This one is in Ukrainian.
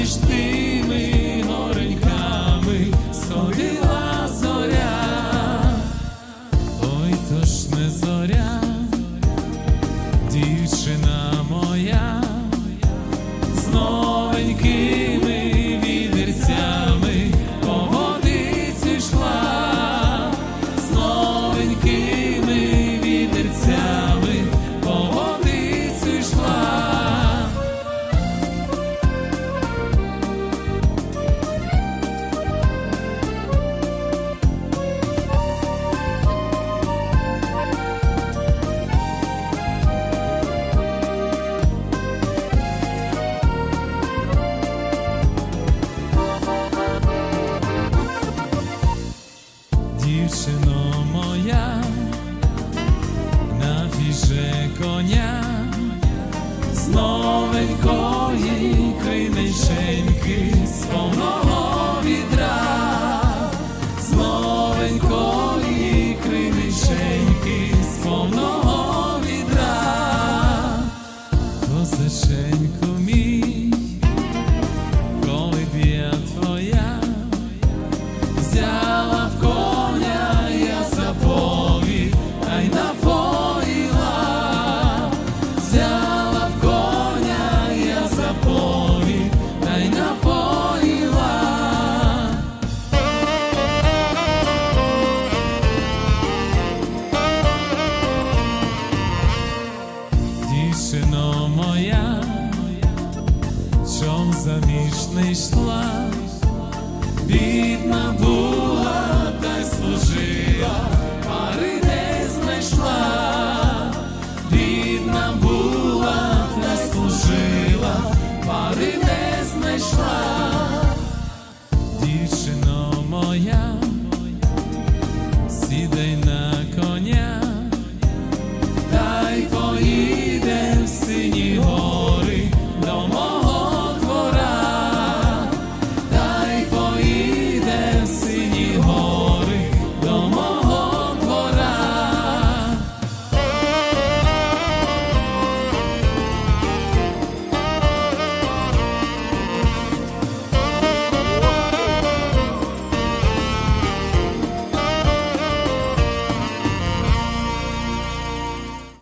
між тими гореньками. Сходила зоря, ой то ж не зоря, дівчина моя, з Дівчино моя, нафіже коня з новенької криниченьки, свого відра, з новенької криниченьки, з моя, чом заміж не йшла, бідна була.